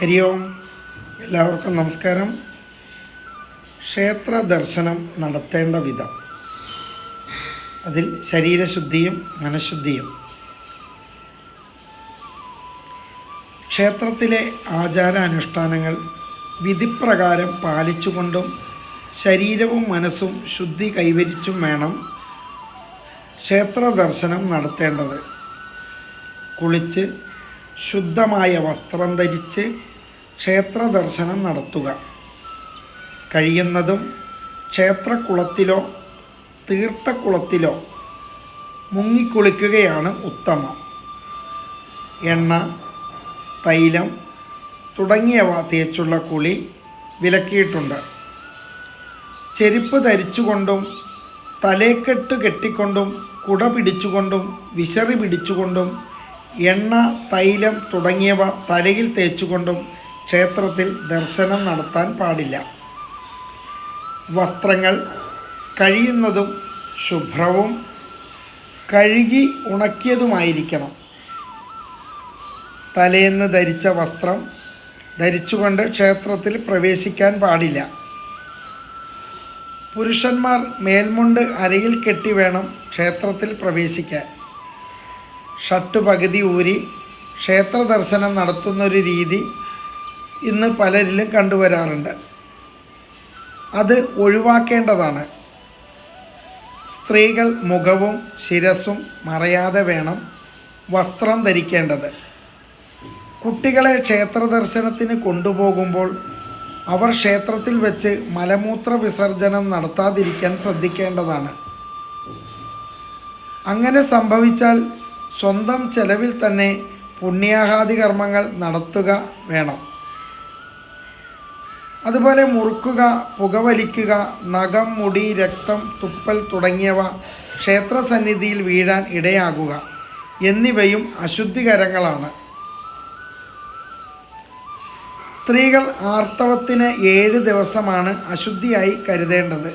ഹരി ഓം. എല്ലാവർക്കും നമസ്കാരം. ക്ഷേത്ര ദർശനം നടത്തേണ്ട വിധം. അതിൽ ശരീരശുദ്ധിയും മനഃശുദ്ധിയും. ക്ഷേത്രത്തിലെ ആചാരാനുഷ്ഠാനങ്ങൾ വിധിപ്രകാരം പാലിച്ചുകൊണ്ടും ശരീരവും മനസ്സും ശുദ്ധി കൈവരിച്ചും വേണം ക്ഷേത്ര ദർശനം നടത്തേണ്ടത്. കുളിച്ച് ശുദ്ധമായ വസ്ത്രം ധരിച്ച് ക്ഷേത്ര ദർശനം നടത്തുക. കഴിയുന്നതും ക്ഷേത്രക്കുളത്തിലോ തീർത്ഥക്കുളത്തിലോ മുങ്ങിക്കുളിക്കുകയാണ് ഉത്തമം. എണ്ണ തൈലം തുടങ്ങിയവ തേച്ചുള്ള കുളി വിലക്കിയിട്ടുണ്ട്. ചെരുപ്പ് ധരിച്ചുകൊണ്ടും തലേക്കെട്ട് കെട്ടിക്കൊണ്ടും കുട പിടിച്ചുകൊണ്ടും വിശറി പിടിച്ചുകൊണ്ടും എണ്ണ തൈലം തുടങ്ങിയവ തലയിൽ തേച്ചുകൊണ്ടും ക്ഷേത്രത്തിൽ ദർശനം നടത്താൻ പാടില്ല. വസ്ത്രങ്ങൾ കഴിയുന്നതും ശുഭ്രവും കഴുകി ഉണക്കിയതുമായിരിക്കണം. തലേന്ന് ധരിച്ച വസ്ത്രം ധരിച്ചുകൊണ്ട് ക്ഷേത്രത്തിൽ പ്രവേശിക്കാൻ പാടില്ല. പുരുഷന്മാർ മേൽമുണ്ട് അരയിൽ കെട്ടി വേണം ക്ഷേത്രത്തിൽ പ്രവേശിക്കാൻ. ഷർട്ട് പകുതി ഊരി ക്ഷേത്ര ദർശനം നടത്തുന്നൊരു രീതി ഇന്ന് പലരിലും കണ്ടുവരാറുണ്ട്. അത് ഒഴിവാക്കേണ്ടതാണ്. സ്ത്രീകൾ മുഖവും ശിരസും മറയാതെ വേണം വസ്ത്രം ധരിക്കേണ്ടത്. കുട്ടികളെ ക്ഷേത്ര ദർശനത്തിന് കൊണ്ടുപോകുമ്പോൾ അവർ ക്ഷേത്രത്തിൽ വെച്ച് മലമൂത്ര വിസർജനം നടത്താതിരിക്കാൻ ശ്രദ്ധിക്കേണ്ടതാണ്. അങ്ങനെ സംഭവിച്ചാൽ സ്വന്തം ചെലവിൽ തന്നെ പുണ്യാഹാദി കർമ്മങ്ങൾ നടത്തുക വേണം. അതുപോലെ മുറുക്കുക പുകവലിക്കുക നഖം മുടി രക്തം തുപ്പൽ തുടങ്ങിയവ ക്ഷേത്രസന്നിധിയിൽ വീഴാൻ ഇടയാകുക എന്നിവയും അശുദ്ധികരങ്ങളാണ്. സ്ത്രീകൾ ആർത്തവത്തിന് ഏഴ് ദിവസമാണ് അശുദ്ധിയായി കരുതേണ്ടത്.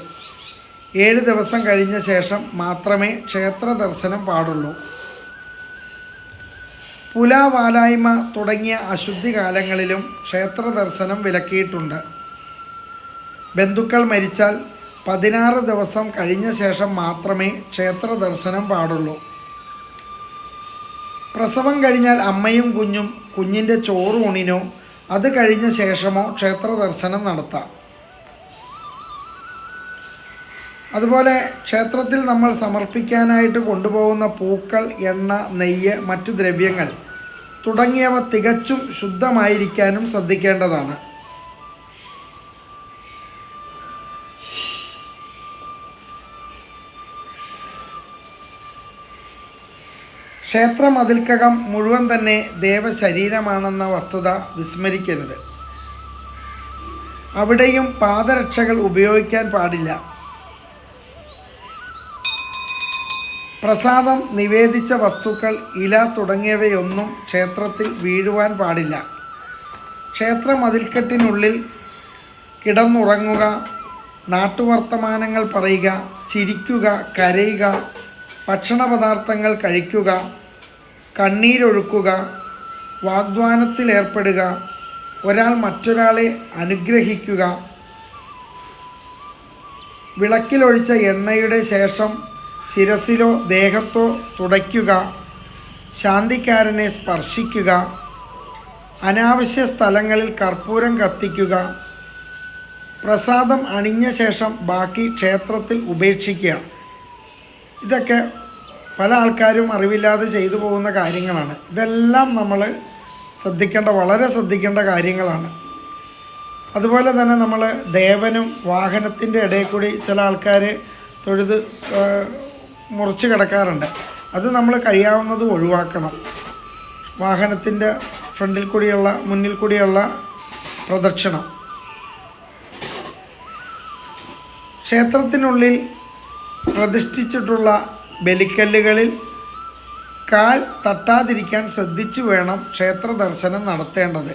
ഏഴ് ദിവസം കഴിഞ്ഞ ശേഷം മാത്രമേ ക്ഷേത്ര ദർശനം പാടുള്ളൂ. പുലാവാലായ്മ തുടങ്ങിയ അശുദ്ധി കാലങ്ങളിലും ക്ഷേത്ര ദർശനം വിലക്കിയിട്ടുണ്ട്. ബന്ധുക്കൾ മരിച്ചാൽ പതിനാറ് ദിവസം കഴിഞ്ഞ ശേഷം മാത്രമേ ക്ഷേത്ര ദർശനം പാടുള്ളൂ. പ്രസവം കഴിഞ്ഞാൽ അമ്മയും കുഞ്ഞും കുഞ്ഞിന്റെ ചോറൂണിനോ അത് കഴിഞ്ഞ ശേഷമോ ക്ഷേത്ര ദർശനം നടത്താം. അതുപോലെ ക്ഷേത്രത്തിൽ നമ്മൾ സമർപ്പിക്കാനായിട്ട് കൊണ്ടുപോകുന്ന പൂക്കൾ എണ്ണ നെയ്യ് മറ്റു ദ്രവ്യങ്ങൾ തുടങ്ങിയവ തികച്ചും ശുദ്ധമായിരിക്കാനും ശ്രദ്ധിക്കേണ്ടതാണ്. ക്ഷേത്ര മതിൽക്കകം മുഴുവൻ തന്നെ ദേവശരീരമാണെന്ന വസ്തുത വിസ്മരിക്കരുത്. അവിടെയും പാദരക്ഷകൾ ഉപയോഗിക്കാൻ പാടില്ല. പ്രസാദം നിവേദിച്ച വസ്തുക്കൾ ഇല തുടങ്ങിയവയൊന്നും ക്ഷേത്രത്തിൽ വീഴുവാൻ പാടില്ല. ക്ഷേത്ര മതിൽക്കെട്ടിനുള്ളിൽ കിടന്നുറങ്ങുക നാട്ടുവർത്തമാനങ്ങൾ പറയുക ചിരിക്കുക കരയുക ഭക്ഷണപദാർത്ഥങ്ങൾ കഴിക്കുക കണ്ണീരൊഴുക്കുക വാഗ്ദാനത്തിലേർപ്പെടുക ഒരാൾ മറ്റൊരാളെ അനുഗ്രഹിക്കുക വിളക്കിലൊഴിച്ച എണ്ണയുടെ ശേഷം ശിരസിലോ ദേഹത്തോ തുടയ്ക്കുക ശാന്തിക്കാരനെ സ്പർശിക്കുക അനാവശ്യ സ്ഥലങ്ങളിൽ കർപ്പൂരം കത്തിക്കുക പ്രസാദം അണിഞ്ഞ ശേഷം ബാക്കി ക്ഷേത്രത്തിൽ ഉപേക്ഷിക്കുക. ഇതൊക്കെ പല ആൾക്കാരും അറിവില്ലാതെ ചെയ്തു പോകുന്ന കാര്യങ്ങളാണ്. ഇതെല്ലാം നമ്മൾ ശ്രദ്ധിക്കേണ്ട വളരെ ശ്രദ്ധിക്കേണ്ട കാര്യങ്ങളാണ്. അതുപോലെ തന്നെ നമ്മൾ ദേവനും വാഹനത്തിന്റെ ഇടയിൽ കൂടി ചില ആൾക്കാർ തൊഴുത് മുറിച്ച് കിടക്കാറുണ്ട്. അത് നമ്മൾ കഴിയാവുന്നത് ഒഴിവാക്കണം. വാഹനത്തിന്റെ ഫ്രണ്ടിൽ കൂടിയുള്ള മുന്നിൽ കൂടിയുള്ള പ്രദക്ഷിണം. ക്ഷേത്രത്തിനുള്ളിൽ പ്രതിഷ്ഠിച്ചിട്ടുള്ള ബലിക്കല്ലുകളിൽ കാൽ തട്ടാതിരിക്കാൻ ശ്രദ്ധിച്ചു വേണം ക്ഷേത്ര ദർശനം നടത്തേണ്ടത്.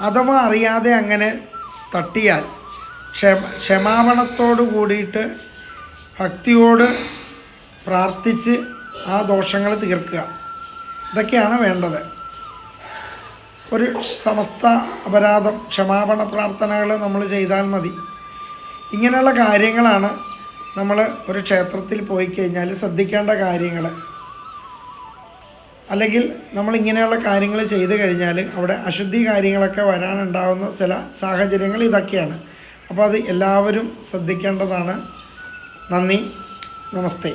അഥവാ അറിയാതെ അങ്ങനെ തട്ടിയാൽ ക്ഷമ ക്ഷമാപണത്തോടു കൂടിയിട്ട് ഭക്തിയോട് പ്രാർത്ഥിച്ച് ആ ദോഷങ്ങൾ തീർക്കുക. ഇതൊക്കെയാണ് വേണ്ടത്. ഒരു സമസ്ത അപരാധം ക്ഷമാപണ പ്രാർത്ഥനകൾ നമ്മൾ ചെയ്താൽ മതി. ഇങ്ങനെയുള്ള കാര്യങ്ങളാണ് നമ്മൾ ഒരു ക്ഷേത്രത്തിൽ പോയി കഴിഞ്ഞാൽ ശ്രദ്ധിക്കേണ്ട കാര്യങ്ങൾ. അല്ലെങ്കിൽ നമ്മൾ ഇങ്ങനെയുള്ള കാര്യങ്ങൾ ചെയ്തു കഴിഞ്ഞാൽ അവിടെ അശുദ്ധി കാര്യങ്ങളൊക്കെ വരാനുണ്ടാകുന്ന ചില സാഹചര്യങ്ങൾ ഇതൊക്കെയാണ്. അപ്പോൾ അത് എല്ലാവരും ശ്രദ്ധിക്കേണ്ടതാണ്. നന്ദി. നമസ്തേ.